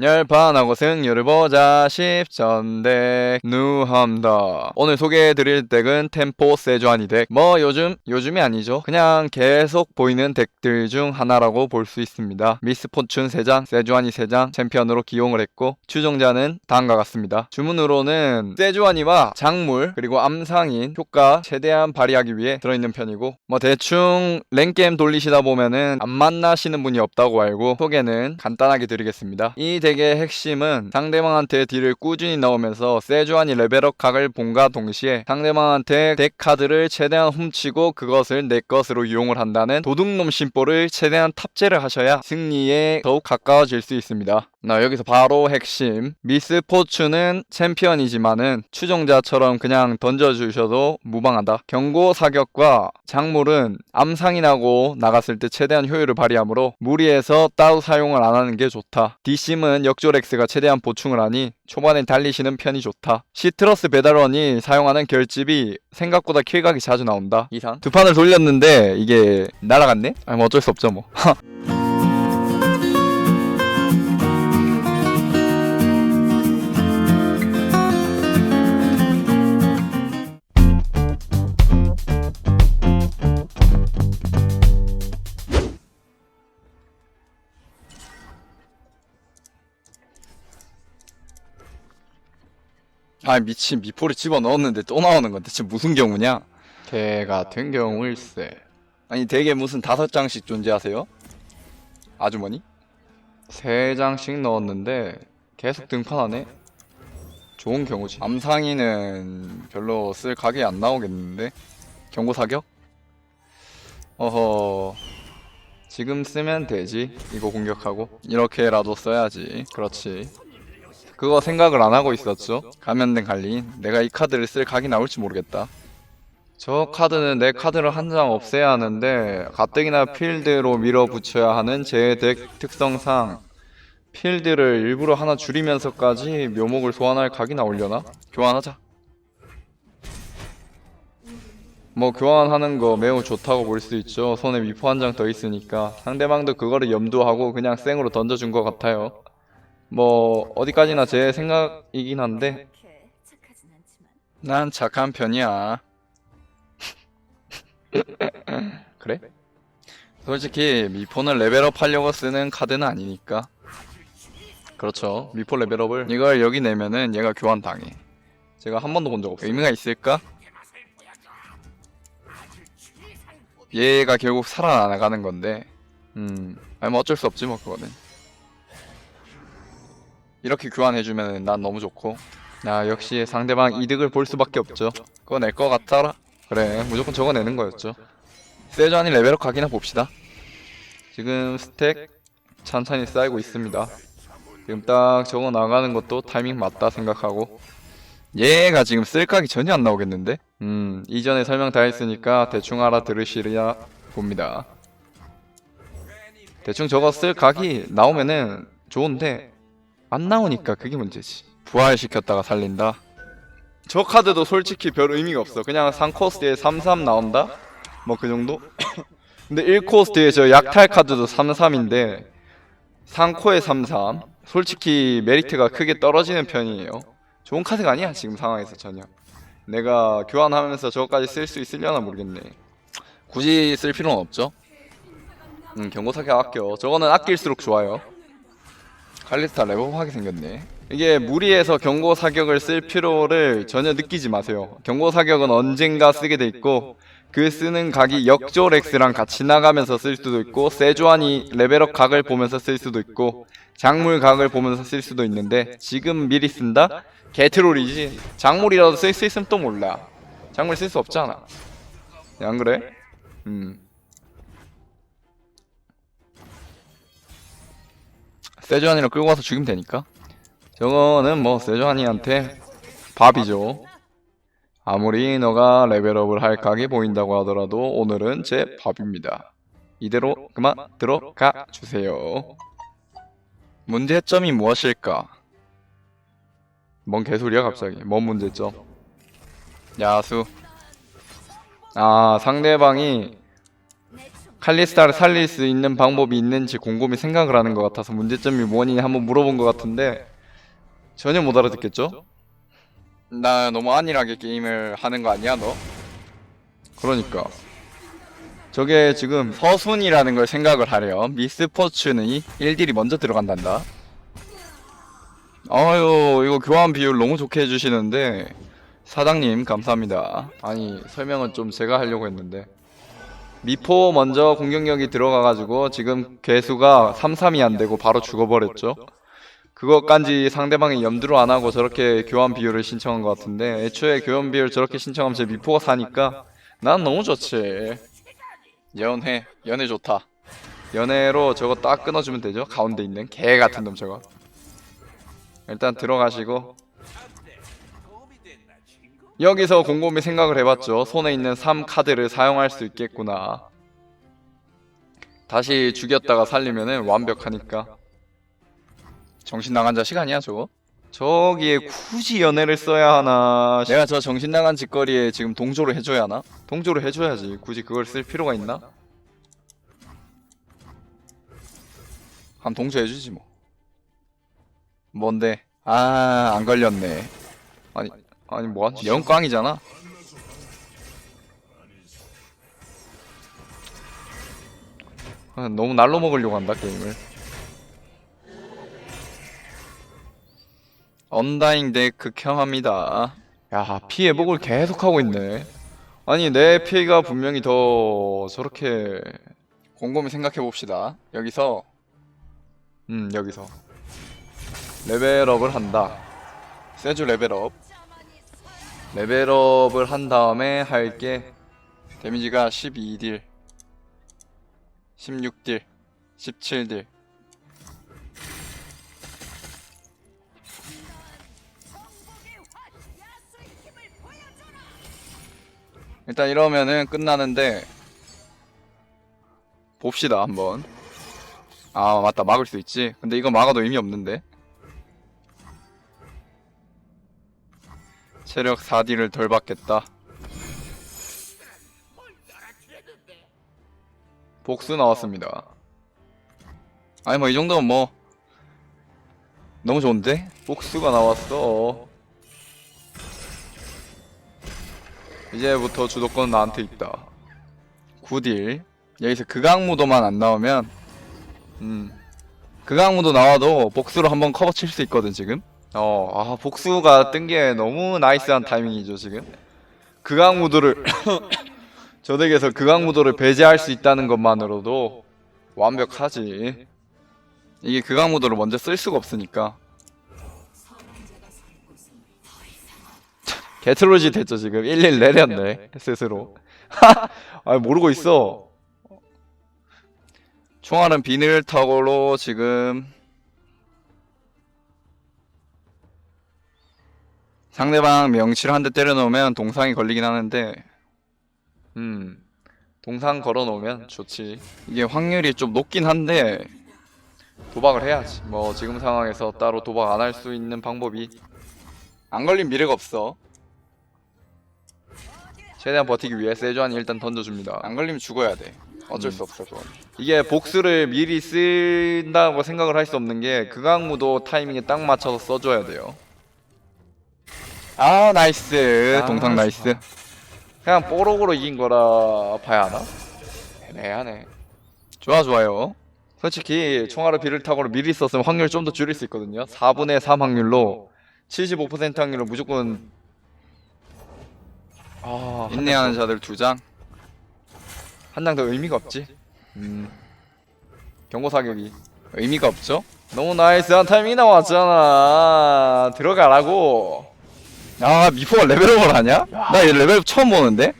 열반하고 승률을 보자 10전덱 누함다 오늘 소개해드릴 덱은 템포 세주아니 덱뭐 요즘 요즘이 아니죠. 그냥 계속 보이는 덱들 중 하나라고 볼 수 있습니다. 미스포춘 3장 세주아니 3장 챔피언으로 기용을 했고 추종자는 다음과 같습니다. 주문으로는 세주아니와 작물 그리고 암상인 효과 최대한 발휘하기 위해 들어있는 편이고 뭐 대충 랭게임 돌리시다 보면은 안 만나시는 분이 없다고 알고 소개는 간단하게 드리겠습니다. 이덱 의 핵심은 상대방한테 딜을 꾸준히 넣으면서 세주안이 레벨업 각을 본과 동시에 상대방한테 덱 카드를 최대한 훔치고 그것을 내 것으로 이용을 한다는 도둑놈 심보를 최대한 탑재를 하셔야 승리에 더욱 가까워질 수 있습니다. 나 여기서 바로 핵심 미스 포춘은 챔피언이지만은 추종자처럼 그냥 던져주셔도 무방하다. 경고 사격과 작물은 암상인하고 나갔을 때 최대한 효율을 발휘하므로 무리해서 따로 사용을 안 하는 게 좋다. 디심은 역조렉스가 최대한 보충을 하니 초반에 달리시는 편이 좋다. 시트러스 배달원이 사용하는 결집이 생각보다 킬각이 자주 나온다. 이상. 두 판을 돌렸는데 이게 날아갔네? 아니 뭐 어쩔 수 없죠 뭐. 아 미친 미포를 집어 넣었는데 또 나오는 건 대체 무슨 경우냐? 개 같은 경우일세. 아니 대게 무슨 다섯 장씩 존재하세요? 아주머니? 세 장씩 넣었는데 계속 등판하네. 좋은 경우지. 암상이는 별로 쓸 각이 안 나오겠는데 경고 사격? 어허. 지금 쓰면 되지. 이거 공격하고 이렇게라도 써야지. 그렇지. 그거 생각을 안 하고 있었죠. 감염된 갈린. 내가 이 카드를 쓸 각이 나올지 모르겠다. 저 카드는 내 카드를 한 장 없애야 하는데 가뜩이나 필드로 밀어붙여야 하는 제 덱 특성상 필드를 일부러 하나 줄이면서까지 묘목을 소환할 각이 나오려나? 교환하자. 뭐 교환하는 거 매우 좋다고 볼 수 있죠. 손에 미포 한 장 더 있으니까 상대방도 그거를 염두하고 그냥 생으로 던져준 것 같아요. 뭐 어디까지나 제 생각이긴 한데 난 착한 편이야. 그래? 솔직히 미포는 레벨업 하려고 쓰는 카드는 아니니까. 그렇죠. 미포 레벨업을 이걸 여기 내면은 얘가 교환 당해. 제가 한 번도 본 적 없어요. 의미가 있을까? 얘가 결국 살아나가는 건데, 음, 아니 뭐 어쩔 수 없지 뭐 그거는. 이렇게 교환해주면 난 너무 좋고. 야 역시 상대방 이득을 볼 수밖에 없죠. 그거 낼 거 같더라. 그래 무조건 저거 내는 거였죠. 세주안이 레벨업 각이나 봅시다. 지금 스택 천천히 쌓이고 있습니다. 지금 딱 저거 나가는 것도 타이밍 맞다 생각하고. 얘가 지금 쓸 각이 전혀 안 나오겠는데? 음 이전에 설명 다 했으니까 대충 알아들으시리라 봅니다. 대충 저거 쓸 각이 나오면은 좋은데 안 나오니까 그게 문제지. 부활시켰다가 살린다. 저 카드도 솔직히 별 의미가 없어. 그냥 3코스트에 33 나온다? 뭐 그 정도? 근데 1코스트에 저 약탈 카드도 33인데 3코에 33. 솔직히 메리트가 크게 떨어지는 편이에요. 좋은 카드가 아니야 지금 상황에서 전혀. 내가 교환하면서 저거까지 쓸 수 있으려나 모르겠네. 굳이 쓸 필요는 없죠. 음, 경고사기 아껴. 저거는 아낄수록 좋아요. 칼리스타 레버하게 생겼네. 이게 무리해서 경고 사격을 쓸 필요를 전혀 느끼지 마세요. 경고 사격은 언젠가 쓰게 돼 있고 그 쓰는 각이 역조 렉스랑 같이 나가면서 쓸 수도 있고 세주안이 레벨업 각을 보면서 쓸 수도 있고 작물 각을 보면서 쓸 수도 있는데 지금 미리 쓴다? 개트롤이지. 작물이라도 쓸 수 있으면 또 몰라. 작물 쓸 수 없잖아. 안 그래? 음. 세주안이를 끌고 와서 죽이면 되니까. 저거는 뭐 세주안이한테 밥이죠. 아무리 너가 레벨업을 할 각이 보인다고 하더라도 오늘은 제 밥입니다. 이대로 그만 들어가 주세요. 문제점이 무엇일까? 뭔 개소리야 갑자기? 뭔 문제점? 야수. 아 상대방이 칼리스타를 살릴 수 있는 방법이 있는지 곰곰이 생각을 하는 것 같아서 문제점이 뭐니 한번 물어본 것 같은데 전혀 못 알아듣겠죠? 나 너무 안일하게 게임을 하는 거 아니야 너? 그러니까. 저게 지금 서순이라는 걸 생각을 하렴 미스포츠는 1딜이 먼저 들어간단다. 아유 이거 교환 비율 너무 좋게 해주시는데 사장님 감사합니다. 아니 설명은 좀 제가 하려고 했는데 미포 먼저 공격력이 들어가가지고 지금 개수가 3-3이 안되고 바로 죽어버렸죠. 그것까지 상대방이 염두를 안하고 저렇게 교환 비율을 신청한 것 같은데 애초에 교환 비율 저렇게 신청하면 제 미포가 사니까 난 너무 좋지. 연애 연애 좋다. 연애로 저거 딱 끊어주면 되죠. 가운데 있는 개 같은 놈 저거. 일단 들어가시고 여기서 곰곰이 생각을 해봤죠 손에 있는 3 카드를 사용할 수 있겠구나 다시 죽였다가 살리면은 완벽하니까 정신 나간 자식 아니야 저거? 저기에 굳이 연애를 써야 하나 내가 저 정신 나간 짓거리에 지금 동조를 해줘야 하나? 동조를 해줘야지 굳이 그걸 쓸 필요가 있나? 한 동조해주지 뭐 뭔데? 아 안 걸렸네 아니 아니 뭐하지? 영광이잖아. 아, 너무 날로 먹으려고 한다 게임을. 언다잉 덱 극혐합니다. 야 피해 복을 계속 하고 있네. 아니 내 피해가 분명히 더 저렇게 곰곰이 생각해 봅시다. 여기서 음 여기서. 레벨업을 한다. 세주 레벨업 레벨업을 한 다음에 할 게. 데미지가 12딜 16딜 17딜. 일단 이러면은 끝나는데 봅시다 한번. 아 맞다. 막을 수 있지. 근데 이거 막아도 의미 없는데 체력 4D를 덜 받겠다. 복수 나왔습니다. 아니 뭐 이 정도면 뭐 너무 좋은데? 복수가 나왔어. 이제부터 주도권은 나한테 있다. 9딜. 여기서 극악무도만 안 나오면 음 극악무도 나와도 복수로 한번 커버 칠 수 있거든 지금 어, 아, 복수가 뜬 게 너무 나이스한 타이밍이죠, 지금. 극악 무도를, 저 덱에서 극악 무도를 배제할 수 있다는 것만으로도 완벽하지. 이게 극악 무도를 먼저 쓸 수가 없으니까. 개트로지 됐죠, 지금. 11 내렸네, 스스로. 아, 모르고 있어. 총알은 비늘 타고로 지금 상대방 명치를 한 대 때려 놓으면 동상이 걸리긴 하는데 음 동상 걸어 놓으면 좋지. 이게 확률이 좀 높긴 한데 도박을 해야지. 뭐 지금 상황에서 따로 도박 안 할 수 있는 방법이 안 걸린 미래가 없어. 최대한 버티기 위해 세주안이 일단 던져줍니다. 안 걸리면 죽어야 돼. 어쩔 수 없어 그건. 이게 복수를 미리 쓴다고 생각을 할 수 없는 게 극악무도 타이밍에 딱 맞춰서 써줘야 돼요 아 나이스. 아, 동상 나이스. 그냥 뽀록으로 이긴 거라 봐야 하나? 애매하네. 좋아 좋아요. 솔직히 총알을 비를 타고로 미리 썼으면 확률 좀 더 줄일 수 있거든요. 4분의 3 확률로 75% 확률로 무조건 아, 인내하는 자들 두장? 한 장 더 의미가 없지. 음. 경고 사격이. 의미가 없죠? 너무 나이스한 타이밍이 나왔잖아. 들어가라고 아 미포가 레벨업을 하냐? 나 얘 레벨업 처음 보는데?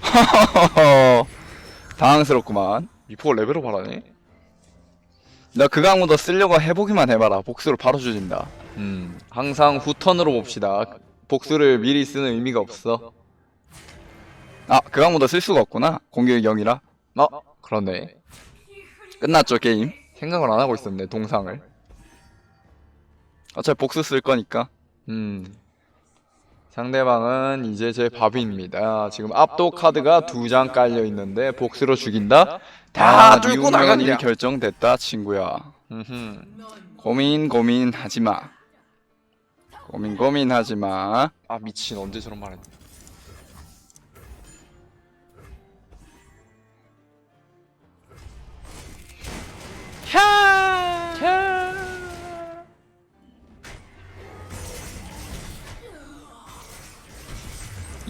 당황스럽구만. 미포가 레벨업 하라네? 나 그강무더 쓰려고 해보기만 해봐라. 복수를 바로 주진다. 음 항상 후턴으로 봅시다. 복수를 미리 쓰는 의미가 없어. 아 그강무더 쓸 수가 없구나. 공격이 0이라. 어? 그러네. 끝났죠 게임? 생각을 안 하고 있었네 동상을. 어차피 복수 쓸 거니까 음 상대방은 이제 제 밥입니다. 지금 압도 카드가 두 장 깔려 있는데 복수로 죽인다? 다 아, 뚫고 이운명은 나갔냐? 이미 결정됐다, 친구야. 음흠. 고민 고민 하지 마. 고민 고민 하지 마. 아 미친 언제 저런 말했지?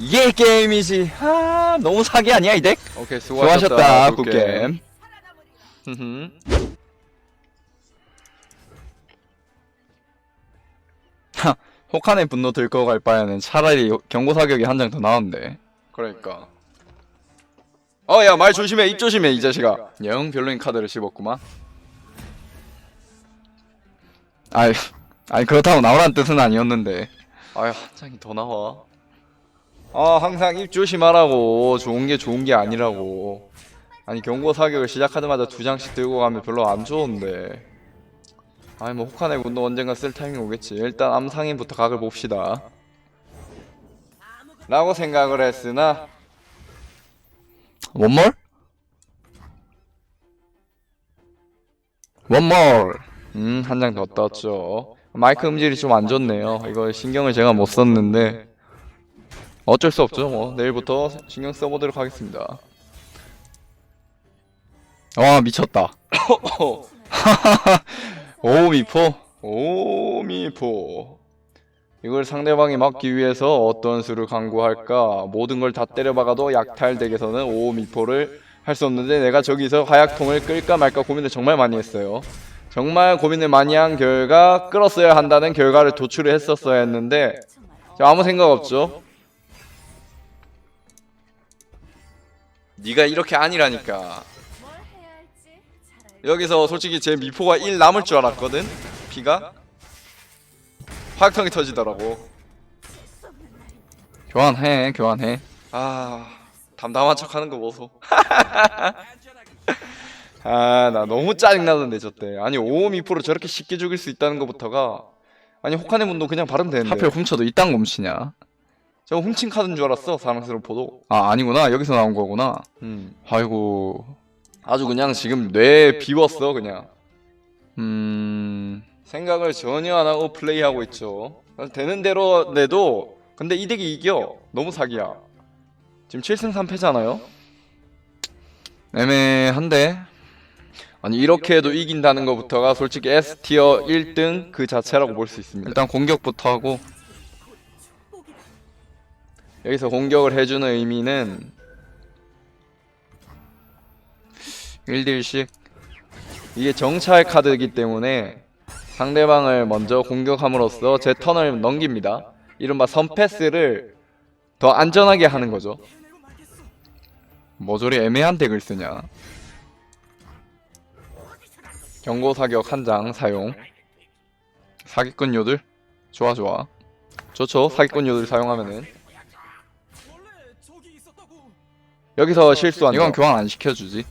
이게 게임이지. 아 너무 사기 아니야 이 덱? 오케이 수고하셨다 굿게임. 흠흠. 하, 혹한의 분노 들고 갈 바에는 차라리 경고 사격이 한 장 더 나은데. 그러니까. 어, 야, 말 조심해, 입 조심해, 이 자식아. 영 별로인 카드를 씹었구만. 아이, 아니 그렇다고 나오란 뜻은 아니었는데. 아유, 한 장이 더 나와. 아, 항상 입 조심하라고. 좋은 게 좋은 게 아니라고. 아니 경고 사격을 시작하자마자 두 장씩 들고 가면 별로 안 좋은데. 아니 뭐 혹한의 군도 언젠가 쓸 타이밍 오겠지. 일단 암상인부터 각을 봅시다. 라고 생각을 했으나 원몰? 원몰. 음, 한 장 더 떴죠. 마이크 음질이 좀 안 좋네요. 이거 신경을 제가 못 썼는데 어쩔 수 없죠. 뭐 내일부터 신경 써보도록 하겠습니다. 와 미쳤다. 오미포 오미포 이걸 상대방이 막기 위해서 어떤 수를 강구할까 모든 걸 다 때려박아도 약탈 덱에서는 오미포를 할 수 없는데 내가 저기서 하약통을 끌까 말까 고민을 정말 많이 했어요 정말 고민을 많이 한 결과 끌었어야 한다는 결과를 도출을 했었어야 했는데 저 아무 생각 없죠 네가 이렇게 아니라니까. 여기서 솔직히 제 미포가 1 남을 줄 알았거든? 피가? 화약통이 터지더라고. 교환해 교환해. 아 담담한 척 하는 거 보소. 아 나 너무 짜증나던데 저때. 아니 5 미포를 저렇게 쉽게 죽일 수 있다는 것부터가. 아니 혹한의 문도 그냥 바르면 되는데. 하필 훔쳐도 이딴 거 훔치냐 저거 훔친 카드인 줄 알았어 사랑스러운 포도. 아 아니구나. 여기서 나온 거구나. 음. 아이고. 아주 그냥 지금 뇌 비웠어 그냥. 음. 생각을 전혀 안 하고 플레이하고 있죠. 되는 대로 내도 근데 이 덱이 이겨. 너무 사기야. 지금 7승 3패잖아요. 애매한데. 아니 이렇게 해도 이긴다는 것부터가 솔직히 S티어 1등 그 자체라고 볼 수 있습니다. 일단 공격부터 하고 여기서 공격을 해주는 의미는 1딜씩 이게 정찰 카드이기 때문에 상대방을 먼저 공격함으로써 제 턴을 넘깁니다. 이른바 선패스를 더 안전하게 하는 거죠. 뭐 저리 애매한 덱을 쓰냐. 경고 사격 한 장 사용. 사기꾼 요들 좋아 좋아. 좋죠. 사기꾼 요들 사용하면은 여기서 실수한 이건 교환 안 시켜주지.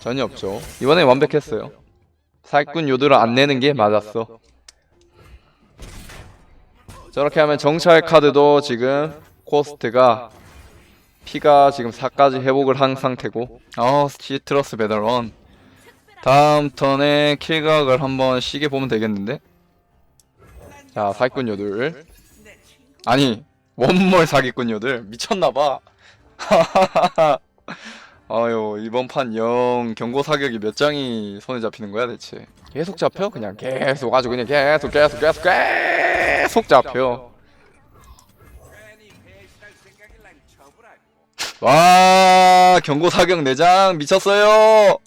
전혀 없죠. 이번에 완벽했어요. 사기꾼 요들을 안 내는 게 맞았어. 저렇게 하면 정찰 카드도 지금 코스트가 피가 지금 4까지 회복을 한 상태고 어 시트러스 배달원 다음 턴에 킬각을 한번 시계 보면 되겠는데 자 사기꾼 요들 아니 원몰 사기꾼 요들 미쳤나봐 아유 이번 판 영 경고 사격이 몇 장이 손에 잡히는 거야 대체? 계속 잡혀? 그냥 계속 아주 그냥 계속 계속 계속 계속 잡혀. 와 경고 사격 4장 미쳤어요.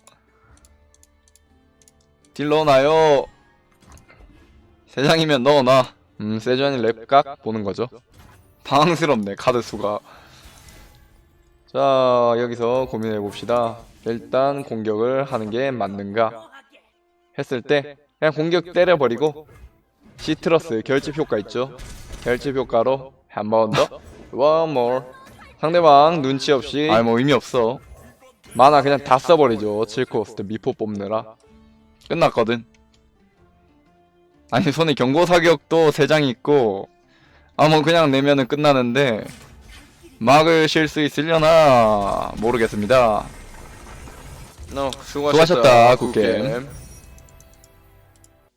딜 넣어놔요. 3장이면 넣어놔. 음 세주안이 랩각? 보는 거죠? 당황스럽네 카드 수가 자 여기서 고민해 봅시다. 일단 공격을 하는 게 맞는가? 했을 때 그냥 공격 때려버리고 시트러스 결집 효과 있죠? 결집 효과로 한 번 더. One more. 상대방 눈치 없이 아니 뭐 의미 없어. 만화 그냥 다 써버리죠. 7코스트 미포 뽑느라. 끝났거든. 아니 손에 경고 사격도 3장 있고 아뭐 그냥 내면은 끝나는데 막으실 수 있으려나 모르겠습니다. 어, 수고하셨다, 굿게임.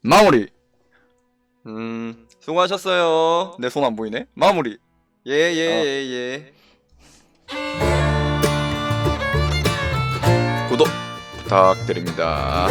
마무리. 음, 수고하셨어요. 내 손 안 보이네. 마무리. 예, 예, 예, 예. 구독 부탁드립니다.